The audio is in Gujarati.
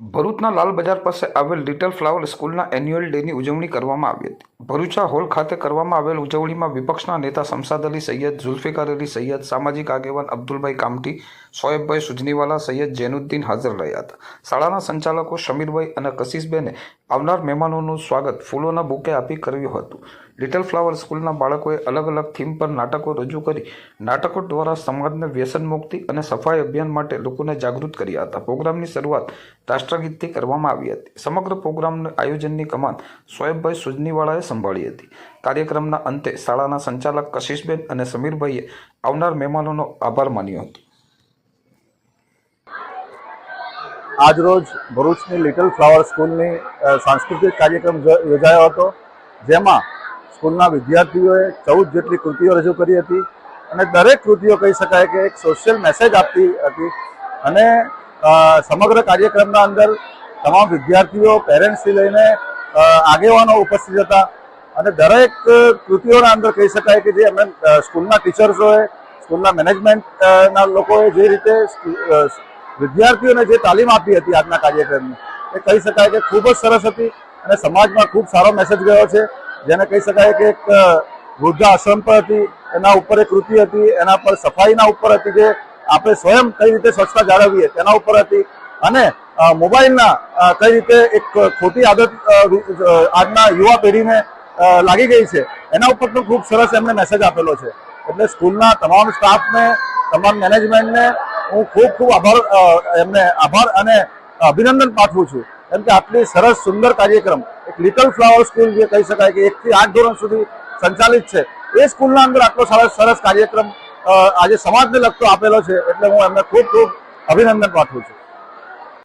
ભરૂચના લાલ બજાર પાસે આવેલ લિટલ ફ્લાવર સ્કૂલના એન્યુઅલ ડેની ઉજવણી કરવામાં આવી હતી. ભરૂચા હોલ ખાતે કરવામાં આવેલ ઉજવણીમાં વિપક્ષના નેતા શમસાદ અલી, સૈયદ ઝુલ્ફિકાર અલી, સૈયદ સામાજિક આગેવાન અબ્દુલભાઈ કામટી સોએબભાઈ સુજનીવાલા, સૈયદ જૈનુદ્દીન હાજર રહ્યા હતા. શાળાના સંચાલકો શમીરભાઈ અને કશિશબેને આવનાર મહેમાનોનું સ્વાગત ફૂલોના બુકે આપી કર્યું હતું. લિટલ ફ્લાવર સ્કૂલના બાળકોએ અલગ અલગ થીમ પર નાટકો રજૂ કરી. નાટકો દ્વારા સમાજને વ્યસન મુક્તિ અને સફાઈ અભિયાન માટે લોકોને જાગૃત કર્યા હતા. પ્રોગ્રામની શરૂઆત રાષ્ટ્રગીતથી કરવામાં આવી હતી. સમગ્ર પ્રોગ્રામના આયોજનની કમાન સોએબભાઈ સુજનીવાળાએ સંભાળી હતી. કાર્યક્રમના અંતે શાળાના સંચાલક કશિશબેન અને સમીરભાઈએ આવનાર મહેમાનોનો આભાર માન્યો હતો. આજરોજ ભરૂચની લિટલ ફ્લાવર સ્કૂલની સાંસ્કૃતિક કાર્યક્રમ યોજાયો હતો, જેમાં સ્કૂલના વિદ્યાર્થીઓએ ચૌદ જેટલી કૃતિઓ રજૂ કરી હતી અને દરેક કૃતિઓ કહી શકાય કે એક સોશિયલ મેસેજ આપતી હતી. અને સમગ્ર કાર્યક્રમના અંદર તમામ વિદ્યાર્થીઓ પેરેન્ટ્સથી લઈને આગેવાનો ઉપસ્થિત હતા. અને દરેક કૃતિઓના અંદર કહી શકાય કે જે અમે સ્કૂલના ટીચર્સોએ, સ્કૂલના મેનેજમેન્ટના લોકોએ જે રીતે વિદ્યાર્થીઓને જે તાલીમ આપી હતી આજના કાર્યક્રમની, એ કહી શકાય કે ખૂબ જ સરસ હતી અને સમાજમાં ખૂબ સારો મેસેજ ગયો છે. જેને કહી શકાય કે એક વૃદ્ધા આશ્રમ પર હતી, એના ઉપર એક કૃતિ હતી, એના પર સફાઈના ઉપર હતી જે આપણે સ્વયં કઈ રીતે સ્વચ્છતા જાળવીએ, તેના ઉપર હતી. અને મોબાઈલના કઈ રીતે એક ખોટી આદત આજના યુવા પેઢીને લાગી ગઈ છે, એના ઉપર પણ ખૂબ સરસ એમને મેસેજ આપેલો છે. એટલે સ્કૂલના તમામ સ્ટાફને તમામ મેનેજમેન્ટને હું ખૂબ ખૂબ આભાર એમને આભાર અને અભિનંદન પાઠવું છું. કેમ કે આટલી સરસ સુંદર કાર્યક્રમ, એક લિટલ ફ્લાવર સ્કૂલ જે કહી શકાય કે એકથી આઠ ધોરણ સુધી સંચાલિત છે, એ સ્કૂલના અંદર આટલો સરસ સરસ કાર્યક્રમ આજે સમાજને લગતો આપેલો છે, એટલે હું એમને ખૂબ ખૂબ અભિનંદન પાઠવું છું.